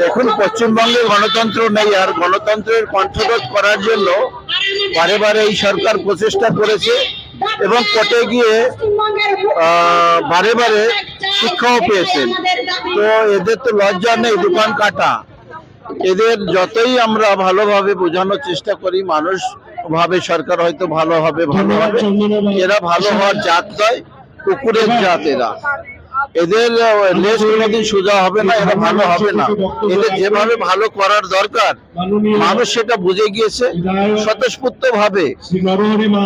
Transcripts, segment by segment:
দেখুন পশ্চিমবঙ্গে গণতন্ত্র নেই আর গণতন্ত্রের কণ্ঠরোধ করার জন্য বারে বারে এই সরকার প্রচেষ্টা করেছে এবং কোর্টে গিয়ে বারে বারে শিক্ষাও পেয়েছেন। তো এদের তো লজ্জা নেই, দোকান কাটা। এদের যতই আমরা ভালোভাবে বোঝানোর চেষ্টা করি মানুষ ভাবে সরকার হয়তো ভালো হবে ভালো হবে। এরা ভালো হওয়ার জাত নয়, কুকুরের জাত এরা। এদের লেজ কোনোদিন সোজা হবে না এরা ভালো হবে না। এদের যেভাবে ভালো করার দরকার মানুষ সেটা বুঝে গিয়েছে। স্বতঃস্ফূর্ত ভাবে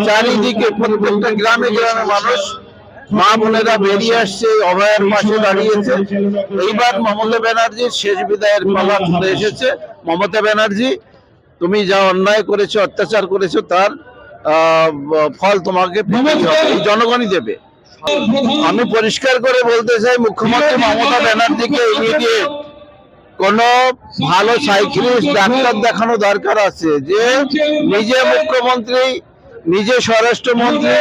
চারিদিকে প্রত্যেকটা গ্রামে গ্রামে মানুষ মা বোনেরা বেরিয়ে আসছে অভয়ের পাশে দাঁড়িয়েছে। এইবার মমতা ব্যানার্জির শেষ বিদায়ের পালা চলে এসেছে। মমতা ব্যানার্জি তুমি যা অন্যায় করেছ অত্যাচার করেছ তার আহ, ফল তোমাকে জনগণই দেবে। আমি পরিষ্কার করে বলতে চাই, মুখ্যমন্ত্রী মমতা ব্যানার্জিকে ইমিডিয়েট কোন ভালো সাইক্লিস্ট, ডাক্তার দেখানো দরকার আছে যে নিজে মুখ্যমন্ত্রী, নিজে স্বরাষ্ট্রমন্ত্রী,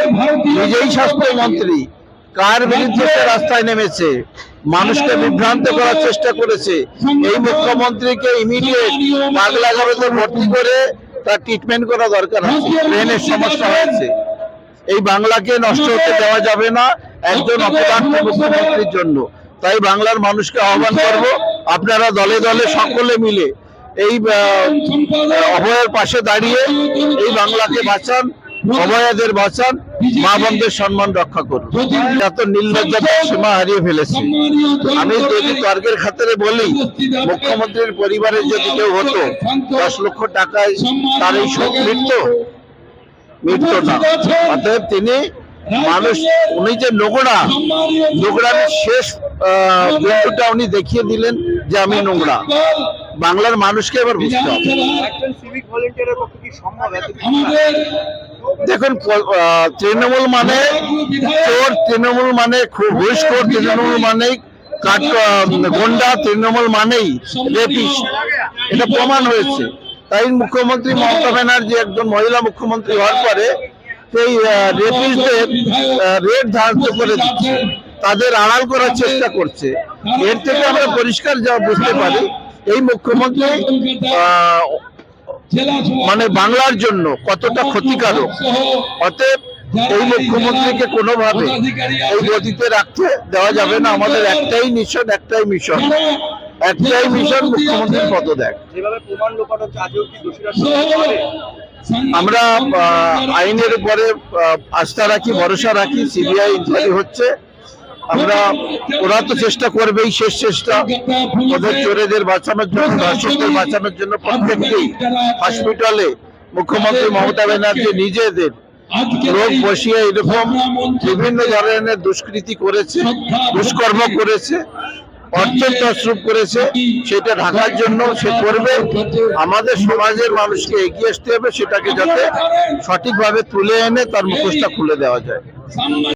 নিজেই স্বাস্থ্যমন্ত্রী, কার বিরুদ্ধে রাস্তায় নেমেছে, মানুষকে বিভ্রান্ত করার চেষ্টা করেছে, এই মুখ্যমন্ত্রীকে ইমিডিয়েট পাগলাগারোতে ভর্তি করে তার ট্রিটমেন্ট করা দরকার আছে ব্রেনের সমস্যা হয়েছে। এই বাংলাকে নষ্ট হতে দেওয়া যাবে না একজন অপদার্থ মুখ্যমন্ত্রীর জন্য। তাই বাংলার মানুষকে আহ্বান করব আপনারা দলে দলে সকলে মিলে এই অভয়ের পাশে দাঁড়িয়ে এই বাংলাকে বাঁচান অভয়াদের বাঁচান মা বোনদের সম্মান রক্ষা করুন। এত নির্লজ্জতার সীমা হারিয়ে ফেলেছে। আমি যদি তর্কের খাতিরে বলি মুখ্যমন্ত্রীর পরিবারের যদি কেউ হতো দশ লক্ষ টাকায় তার এই শোক মিটত মিটত না। অতএব তিনি মানুষ উনি যে নোংরা নোংরার শেষ বিন্দুটা উনি দেখিয়ে দিলেন যে আমি নোংরা। বাংলার মানুষকে এবার বুঝতে হবে। দেখুন তৃণমূল মানে চোর তৃণমূল মানে খুব ঘুষখোর তৃণমূল মানেই কাট আহ, গন্ডা তৃণমূল মানেই রেপিস্ট এটা প্রমাণ হয়েছে। তাই মুখ্যমন্ত্রী মমতা ব্যানার্জি একজন মহিলা মুখ্যমন্ত্রী হওয়ার পরে সেই রেপিস্টদের রেট ধার্য করে দিচ্ছে। তাদের আড়াল করার চেষ্টা করছে। এর থেকে আমরা পরিষ্কার যা বুঝতে পারি, এই মুখ্যমন্ত্রী মানে বাংলার জন্য কতটা ক্ষতিকারক। অতএব এই মুখ্যমন্ত্রীকে কোনোভাবে এই গতিতে রাখতে দেওয়া যাবে না। আমাদের একটাই মিশন একটাই মিশন একটাই মিশন মুখ্যমন্ত্রীর পদত্যাগ? আমরা আহ, আইনের উপরে আস্থা রাখি ভরসা রাখি সিবিআই ইনকোয়ারি হচ্ছে। আমরা ওরা তো চেষ্টা করবেই শেষ চেষ্টা। ওদের চোরেদের বাঁচানোর জন্য ধর্ষকদের বাঁচানোর জন্য প্রত্যেককেই হসপিটালে মুখ্যমন্ত্রী মমতা ব্যানার্জি নিজেদের লোক বসিয়ে এরকম বিভিন্ন ধরনের দুষ্কৃতি করেছে দুষ্কর্ম করেছে। অর্থ তসরুপ করেছে, সেটা ঢাকার জন্য সে করবে। আমাদের সমাজের মানুষকে এগিয়ে আসতে হবে, সেটাকে যাতে সঠিকভাবে তুলে এনে তার মুখোশটা খুলে দেওয়া যায়।